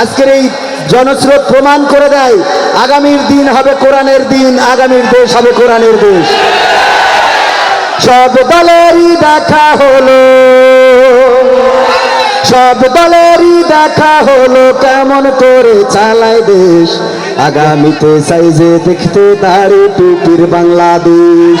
আজকের এই জনস্রোত প্রমাণ করে দেয়, আগামীর দিন হবে কোরআনের দিন, আগামীর দেশ হবে কোরআনের দেশ। সব দলেরই দেখা হলো, সব দলেরই দেখা হলো কেমন করে চালায় দেশ। আগামীতে সাইজে দেখতে দাড়ি টুপির বাংলাদেশ।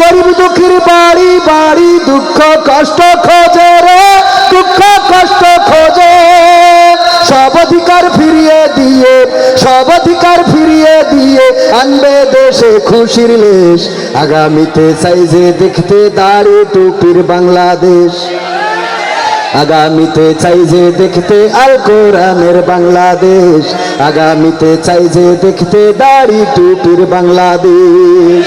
গরিব দুঃখীর বাড়ি বাড়ি দুঃখ কষ্ট খোঁজে রে, দুঃখ কষ্ট খোঁজে। সব অধিকার ফিরিয়ে দিয়ে, সব অধিকার ফিরিয়ে দিয়ে আনবে দেশে খুশির লেশ। আগামীতে চাই যে দেখতে দাড়ি টুপির বাংলাদেশ। আগামীতে চাই যে দেখতে আল কোরআনের বাংলাদেশ। আগামীতে চাই যে দেখতে দাড়ি টুপির বাংলাদেশ।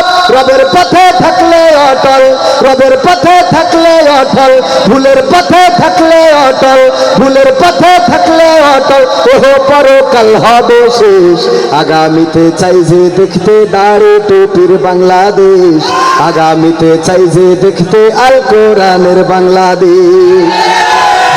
রবের পথে থাকলে অটল, রবের পথে থাকলে অটল, ভুলের পথে থাকলে অটল, ভুলের পথে থাকলে অটল। ওহ, পরকাল হবে শেষ। আগামীতে চাই যে দেখতে দাঁড়ে টুপির বাংলাদেশ। আগামীতে চাই যে দেখতে আল কোরআনের বাংলাদেশ।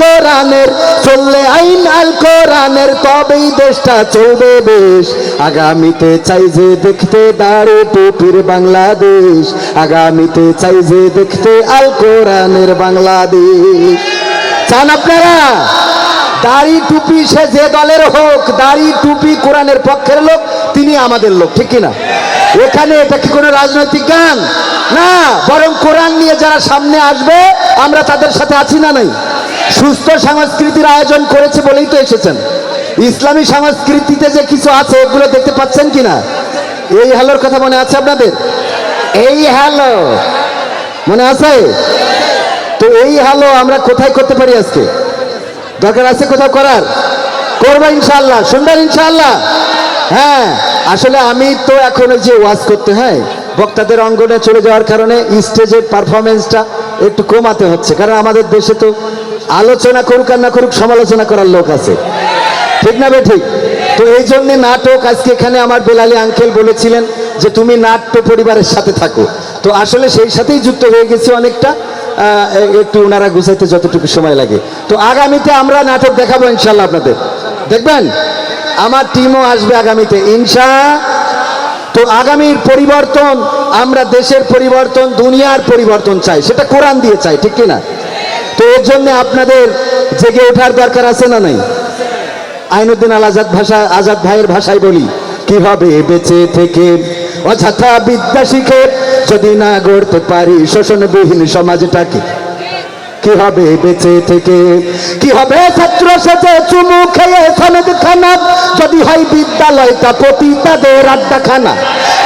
কোরআনের, চললে আইন আল কোরআনের, তবেই দেশটা চলবে বেশ। আগামীতে চাই যে দেখতে দাঁড়ে টুপির বাংলাদেশ, আগামীতে চাই যে দেখতে আল কোরআনের বাংলাদেশ। চান আপনারা? দাড়ি টুপি সে যে দলের হোক, দাড়ি টুপি কোরআনের পক্ষের লোক, তিনি আমাদের লোক, ঠিক কিনা? এখানে এটা কি কোনো রাজনৈতিক গান? না, বরং কোরআন নিয়ে যারা সামনে আসবে, আমরা তাদের সাথে আছি না নাই? সুস্থ সংস্কৃতির আয়োজন করেছে বলেই তো এসেছেন। ইসলামী সংস্কৃতিতে যে কিছু আছে, এগুলো দেখতে পাচ্ছেন কিনা? এই হ্যালোর কথা মনে আছে আপনাদের? এই হ্যালো। মনে আছে? তো এই হ্যালো আমরা কোথায় করতে পারি আজকে? দরকার আছে কোথাও করার? করব ইনশাল্লাহ সুন্দর ইনশাল্লাহ হ্যাঁ আসলে আমি তো এখন ওই যে ওয়াজ করতে, হয়, বক্তাদের অঙ্গনে চলে যাওয়ার কারণে স্টেজের পারফরমেন্সটা একটু কমাতে হচ্ছে। কারণ আমাদের দেশে তো আলোচনা করুক আর না করুক, সমালোচনা করার লোক আছে। ঠিক না ঠিক? তো এই জন্যে নাটক আজকে এখানে আমার বেলালি আঙ্কেল বলেছিলেন যে তুমি নাট্য পরিবারের সাথে থাকো। তো আসলে সেই সাথেই যুক্ত হয়ে গেছি অনেকটা। একটু ওনারা গুছাইতে যতটুকু সময় লাগে। তো আগামীতে আমরা নাটক দেখাবো ইনশাল্লাহ আপনাদের। দেখবেন? আমার টিমও আসবে আগামীতে, ইনশা। তো আগামীর পরিবর্তন, আমরা দেশের পরিবর্তন, দুনিয়ার পরিবর্তন চাই। সেটা কোরআন দিয়ে চাই, ঠিক কিনা? তো এর জন্য আপনাদের জেগে ওঠার দরকার আছে না নাই? আইনুদ্দিন আল আজাদ ভাষা, আজাদ ভাইয়ের ভাষায় বলি, কীভাবে বেঁচে থেকে অযথা বিদ্যা শিখে যদি না গড়তে পারি শোষণবিহীন সমাজটাকে? কি হবে বেঁচে থেকে? কি হবে ছাত্র সেজে চুমু খেয়ে সনদ খানা। যদি হয় বিদ্যালয়টা প্রতি তাদের আড্ডা খানা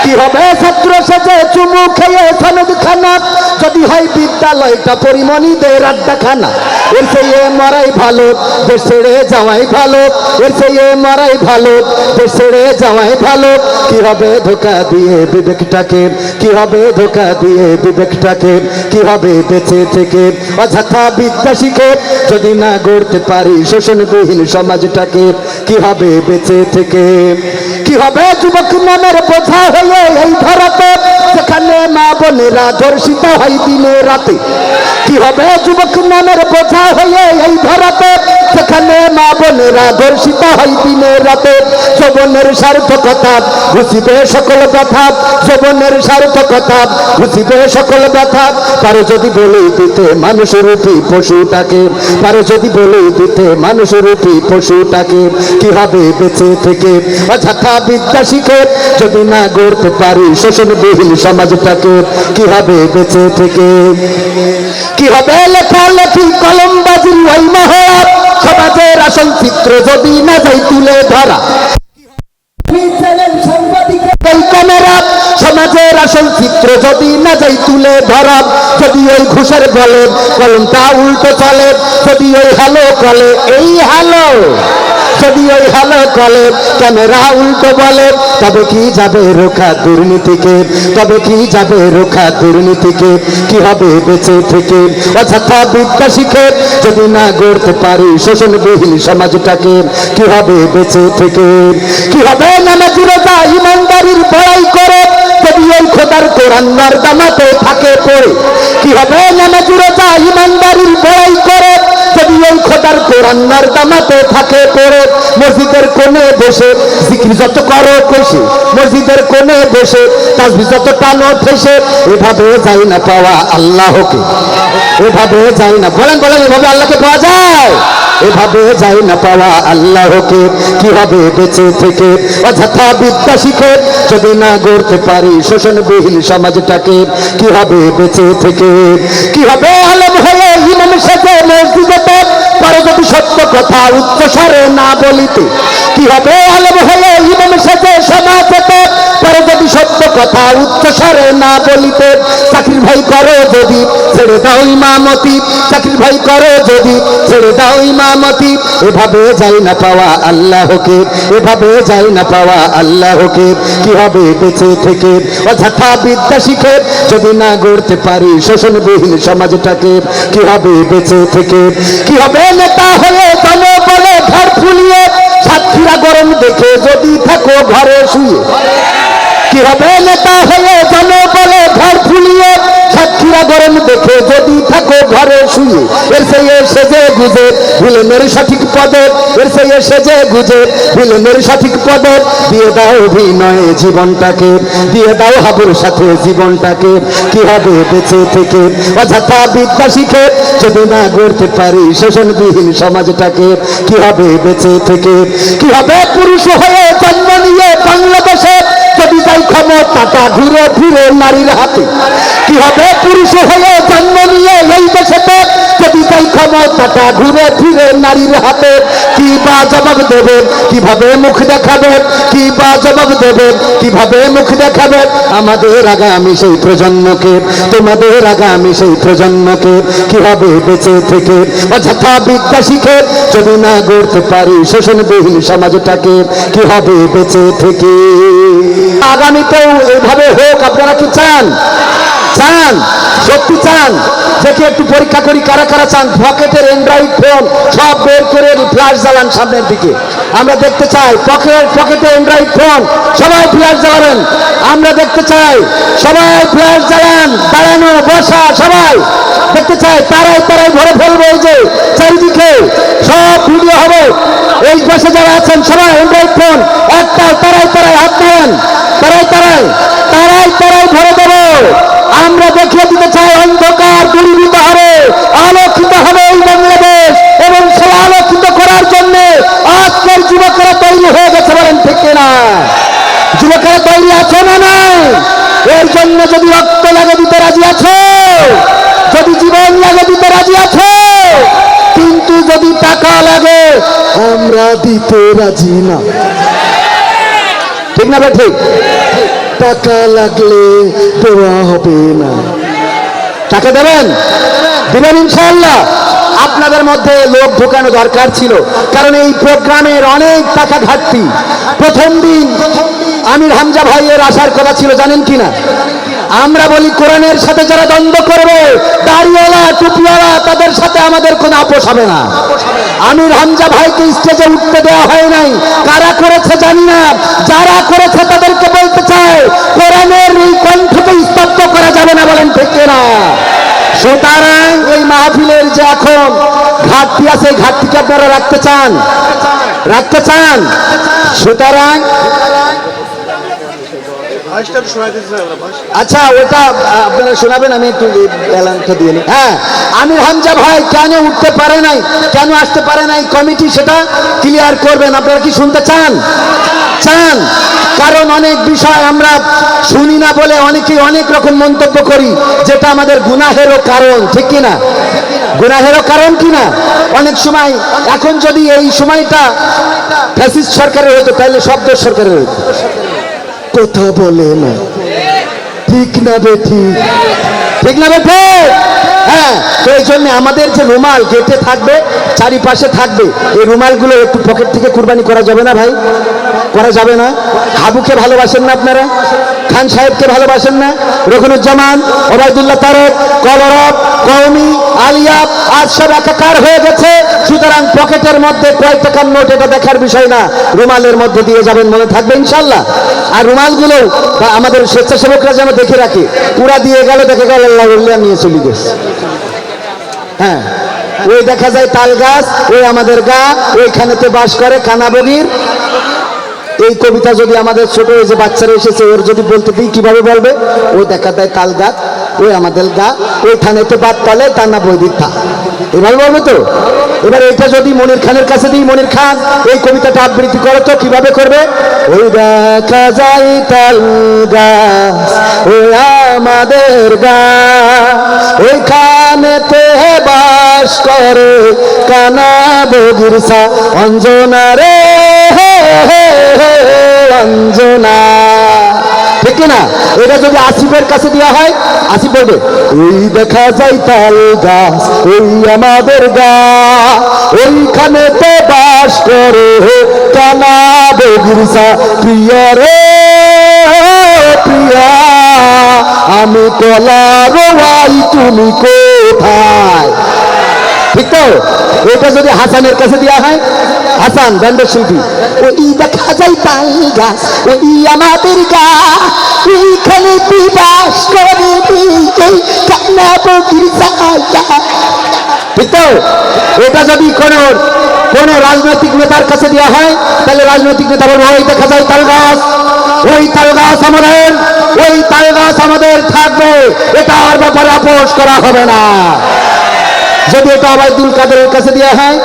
কি হবে ছাত্র সেজে চুমু খেয়ে সনদ খানা। যদি হয় বিদ্যালয়টা পরিমণিদের আড্ডা খানা এর চেয়ে মরাই ভালো, দেশ যাওয়াই ভালো। এর চেয়ে মরাই ভালো, দেশ যাওয়াই ভালো। কি হবে ধোকা দিয়ে বিবেকটাকে? কি হবে ধোকা দিয়ে বিবেকটাকে? কি হবে বেঁচে থেকে? অযথা বিদ্যা শিখে যদি না গড়তে পারি শোষণবিহীন সমাজটাকে, কি হবে বেঁচে থেকে? কি হবে যুবক নামের বোঝা হয়ে এই ধরাতে? যেখানে মা বোনেরা ধর্ষিত হয় দিনে রাতে। কি হবে যুবক নামের বোঝা হয়ে এই ধরাতে? সেখানে মা বোনেরা ধর্ষিত হয় দিনের রাতে। যৌবনের সার্থকতা ঘুষিবে সকল ব্যথা। যৌবনের সার্থকতা ঘুষিবে সকল ব্যথা। পারে যদি বলে দিতে মানুষ রূপী পশুটাকে। পারে যদি বলে দিতে মানুষ রূপী পশুটাকে, কি হবে বেঁচে থেকে? অযথা বিদ্যা শিখে যদি না গড়তে পারি শোষণবিহীন সমাজটাকে, কি হবে বেঁচে থেকে? কি হবে লেখালেখি কলমবাজির ওই মহৎ সমাজের আসল চিত্র যদি না যাই তুলে ধরা। সমাজের আসল চিত্র যদি না যাই তুলে ধরা যদি ওই ঘুষের বলে, কলমটা উল্টো চলে, যদি ওই হ্যালো কলে এই হ্যালো। যদি ওই হ্যালো কলে ক্যামেরা উল্টো বলে? তবে কি যাবে রোখা দুর্নীতিকে? তবে কি যাবে রোখা দুর্নীতিকে? কি হবে বেঁচে থেকে? অযথা বিদ্যা শিখে যদি না গড়তে পারি শোষণবিহীন সমাজটাকে, কি হবে বেঁচে থেকে? কি হবে নামাজি রোজা ইমানদারির বড়াই করে? যদি ওই খোদার কোরআনার দামাতে থাকে পড়ে, কি হবে নামাজি রোজা ইমানদারির বড়াই করে? যদি খোদার কোরআনার দামাতে থাকে পড়ে। মসজিদের কোণে বসে জিকির যত করো কষে মসজিদের কোণে বসে তাসবি যত টানো ঠেসে। এভাবে যাই না পাওয়া আল্লাহকে। এভাবে যাই না। বলেন বলেন, এভাবে আল্লাহকে পাওয়া যায়? এভাবে যাই না পাওয়া আল্লাহকে। কীভাবে বেঁচে থেকে? অযথা বিদ্যা শিখে যদি না গড়তে পারি শোষণবিহীন সমাজটাকে, কীভাবে বেঁচে থেকে? কীভাবে আলম হয়ে সাথে মসজিদে যদি সত্য কথা উচ্চস্বরে না বলিতে কি হবে? আলম হয়ে ইমাম সাথে সমাজে পরে যদি সত্য কথা উচ্চস্বরে না বলিতে, চাকরির ভাই করো যদি ছেড়ে দাও ইমামতি। চাকরির ভাই করো যদি ছেড়ে দাও ইমামতি। এভাবে যাই না পাওয়া আল্লাহকে, এভাবে যাই না পাওয়া আল্লাহকে। কি হবে বেঁচে থেকে? অযথা বিদ্যা শিখে যদি না গড়তে পারি শোষণবিহীন সমাজটাকে, কি হবে বেঁচে থেকে? কি হবে নেতা হয়ে জনবলে ঘর ফুলিয়ে সাতক্ষীরা গরম দেখে যদি থাকো ঘরে শুয়ে। কি হবে নেতা হলে হয়ে জনবলে ঘর ফুলিয়ে সাক্ষীরা গরম দেখে যদি থাকো ঘরে শুয়ে, এর সেই সেজে গুজে ভিলেনের সঠিক পদে এর সেই সেজে গুজে ভিলেনের সঠিক পদে দিয়ে দাও অভিনয়ে জীবনটাকে, দিয়ে দাও হাবুর সাথে জীবনটাকে, কি হবে বেঁচে থেকে? অযথা বিদ্যা শিখে যদি না গড়তে পারি শোষণবিহীন সমাজটাকে, কি হবে বেঁচে থেকে? কি হবে পুরুষ হয়ে যাই ক্ষমতাটা ঘুরে ফিরে নারীর হাতে। কি হবে? পুরুষ হয়ে জন্ম নিয়ে এই দেশেতে যদি যাই ক্ষমতাটা ঘুরে ফিরে নারীর হাতে। কি বা জবাব দেবে কীভাবে মুখ দেখাবে কি বা জবাব দেবে কীভাবে মুখ দেখাবে আমাদের আগামী সেই প্রজন্মকে, তোমাদের আগামী সেই প্রজন্মকে কীভাবে বেঁচে থেকে অযথা বিদ্যা শিখে যদি না গড়তে পারি শোষণবিহীন সমাজটাকে, কীভাবে বেঁচে থেকে? আগামীতেও এইভাবে হোক আপনারা কি চান? চান সত্যি চান, দেখে একটু পরীক্ষা করি, কারা কারা চান? পকেটের অ্যান্ড্রয়েড ফোন সব বের করে ফ্ল্যাশ জ্বালান সামনের দিকে। আমরা দেখতে চাই, পকেট, পকেটে অ্যান্ড্রয়েড ফোন সবাই ফ্ল্যাশ জ্বালান আমরা দেখতে চাই, সবাই ফ্ল্যাশ জ্বালান, দাঁড়ানো, বসা, সবাই। দেখতে চাই, তারাই তারাই ভরে ফেলব এই যে চারিদিকে। সব ভিডিও হবে। এই পাশে যারা আছেন, সবাই অ্যান্ড্রয়েড ফোন একটা তারাই তারাই হাত দেন। তারাই তারাই তারাই তারাই ভরে দেবো। আমরা দেখিয়ে দিতে চাই অন্ধকার দূরীভূত হবে আলোকিত হবে এই বাংলাদেশ এবং সেই আলোকিত করার জন্য আজকের যুবকেরা তৈরি হয়ে গেছে বলেন ঠিক না যুবকেরা তৈরি আছে না নাই? এর জন্য যদি রক্ত লাগে দিতে রাজি আছে? যদি জীবন লাগে দিতে রাজি আছে? কিন্তু যদি টাকা লাগে, আমরা দিতে রাজি না। ঠিক না ভাই, ঠিক? টাকা লাগলে দেওয়া হবে না। টাকা দেবেন? দেবেন ইনশাল্লাহ আপনাদের মধ্যে লোক ঢোকানো দরকার ছিল। কারণ এই প্রোগ্রামের অনেক টাকা ঘাটতি। প্রথম দিন আমির হামজা ভাইয়ের আসার কথা ছিল, জানেন কিনা? আমরা বলি কোরআনের সাথে যারা দ্বন্দ্ব করবে, দাড়িওয়ালা, টুপিওয়ালা, তাদের সাথে আমাদের কোনো আপোষ হবে না। আমির হামজা ভাইকে স্টেজে উঠতে দেওয়া হয় নাই। কারা করেছে জানি না। যারা করেছে তাদেরকে বলতে চায় কোরআনের এই কণ্ঠকে স্তব্ধ করা যাবে না বলেন ঠিক না সুতরাং এই মাহফিলের যে এখন ঘাট ঘাটতি আছে ঘাটতিকে আপনারা রাখতে চান? রাখতে চান? সুতরাং আচ্ছা ওটা আপনারা শোনাবেন, আমি একটু ব্যালান্সটা দিয়ে নিই। হ্যাঁ আমির হামজা ভাই কেন উঠতে পারে নাই, কেন আসতে পারে নাই কমিটি সেটা ক্লিয়ার করবেন, আপনারা কি শুনতে চান? চান, কারণ অনেক বিষয় আমরা শুনি না বলে অনেকেই অনেক রকম মন্তব্য করি, যেটা আমাদের গুনাহেরও কারণ, ঠিক কি না গুনাহেরও কারণ কি না অনেক সময়, এখন যদি এই সময়টা ফ্যাসিস্ট সরকারের হতো তাহলে সব দেশ সরকারের হতো কথা বলে না। ঠিক না বেঠি ঠিক? না বেঠি হ্যাঁ তো এই জন্য আমাদের যে রুমাল গেটে থাকবে, চারিপাশে থাকবে, এই রুমালগুলো একটু পকেট থেকে কুরবানি করা যাবে না ভাই? করা যাবে না? হাবুকে ভালোবাসেন না আপনারা? খান সাহেবকে ভালোবাসেন না। রঘুনুজ্জামান ওবায়দুল্লাহ তারেক, কলরব কৌমি আলিয়াব আজ সব একাকার হয়ে গেছে। সুতরাং পকেটের মধ্যে কয় টাকার নোট এটা দেখার বিষয় না। রুমালের মধ্যে দিয়ে যাবেন মনে থাকবে ইনশাল্লাহ আর রুমালগুলো আমাদের স্বেচ্ছাসেবকরা যেন দেখে রাখে, পুরা দিয়ে গেল, দেখে গেল, আল্লাহ উল্লিয়া নিয়ে চলে গেছে। হ্যাঁ ওই দেখা যায় তাল গাছ, ওই আমাদের গা, ওইখানেতে বাস করে কানাবগির। এই কবিতা যদি আমাদের ছোট ওই যে বাচ্চারা এসেছে, ওর যদি বলতে দিই, কীভাবে বলবে? ও দেখা দেয় তাল গাছ, ওই আমাদের গা, ওইখানে তো বাদ তালে টানা বই দিতা এভাবে বলবে তো? এবার এটা যদি মনির খানের কাছে দিই, মনির খান, এই কবিতাটা আবৃত্তি করো তো, কীভাবে করবে? ওই দেখা যায় তাল গাছ, ওই আমাদের গা। ওইখানেতে বাস করে কানা বগিরসা অঞ্জনা রে, হে হে হে অঞ্জনা ঠিক না এটা যদি আসিফের কাছে দেওয়া হয়, আসিফ বলবে, ওই দেখা যায় তাল গাছ, ওই আমাদের গা। ওইখানে তো বাস করে কানা বগিরসা প্রিয় রে, প্রিয়া, আমি কলা রোয়াই, তুমি কোথায়? ঠিক তো? এটা যদি হাসানের কাছে দেওয়া হয় হাসান ব্যান্ডের শিল্পী। ও ই দেখা যায় তাল গাছ ও ই আমাদের গা। এইখানে তুই বাস করে কান্না বকির ঠিক তো? এটা যদি কোনো কোন রাজনৈতিক নেতার কাছে দেওয়া হয় তাহলে রাজনৈতিক নেতা বলব ওই দেখা যায় তাল গাছ ওই তাল গাছ আমাদের ওই তাল গাছ আমাদের থাকবে। এটা আর ব্যাপারে আপোষ করা হবে না। যদি এটা আবাইদুল কাদেরের কাছে দেওয়া হয়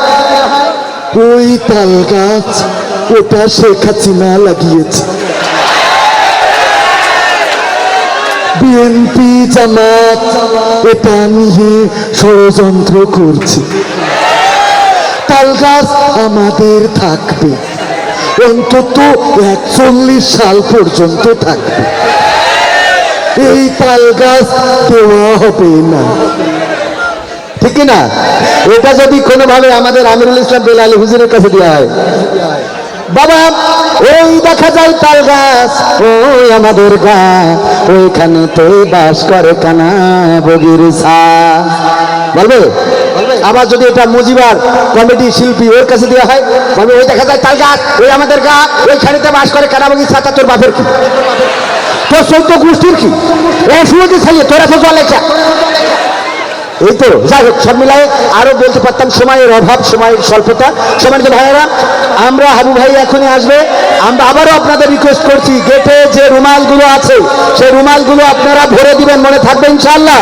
ওই তাল গাছ, ওটা শেখ হাসিনা লাগিয়েছে। বিএনপি জামাত, এটা নিয়ে ষড়যন্ত্র করছে। তাল গাছ আমাদের থাকবে। অন্তত একচল্লিশ সাল পর্যন্ত থাকবে। এই তাল গাছ দেওয়া হবে না। ঠিক না এটা যদি কোনোভাবে আমাদের আমিরুল ইসলাম বেলালি হুজুরের কাছে দেওয়া হয়। বাবা, ওই দেখা যায় তাল গাছ, ওই আমাদের গা, ওইখানে তো বাস করে কানা বগির বলবে? আবার যদি এটা মুজিবার কমেডি শিল্পী ওর কাছে দেওয়া হয় তবে ওই দেখা যায় তাল গাছ, ওই আমাদের গা ওইখানেতে বাস করে কানা বগির সা তোর বাপের কি? তোর চৌদ্দ গোষ্ঠীর কি? ও শুনেছি তোরা তো লেখা। এই তো, যাই হোক, সব মিলাই আরও বলতে পারতাম, সময়ের অভাব, সময়ের স্বল্পতা। সময়ের ভাইয়েরা, আমরা হাবু ভাই এখনই আসবে। আমরা আবারও আপনাদের রিকোয়েস্ট করছি গেটে যে রুমালগুলো আছে, সেই রুমালগুলো আপনারা ভরে দিবেন, মনে থাকবে ইনশাল্লাহ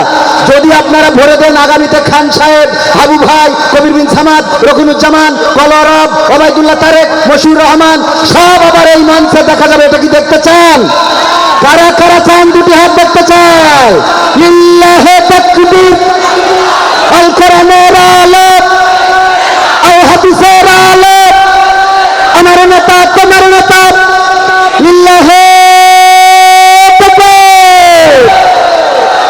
যদি আপনারা ভরে দেন, আগামীতে খান সাহেব, হাবু ভাই, কবির বিন সামাদ, রকুনুজ্জামান কলরব ওবায়দুল্লাহ তারেক, মশিউর রহমান, সব আবার এই মঞ্চে দেখা যাবে, এটা কি দেখতে চান? কারা কারা চান দুটি হাত দেখতে চায়? ইল্লাহ তাকবীর। আল কোরআনের আল হাদিসের আলোক। আমার নেতা, তোমার নেতা। লিল্লাহে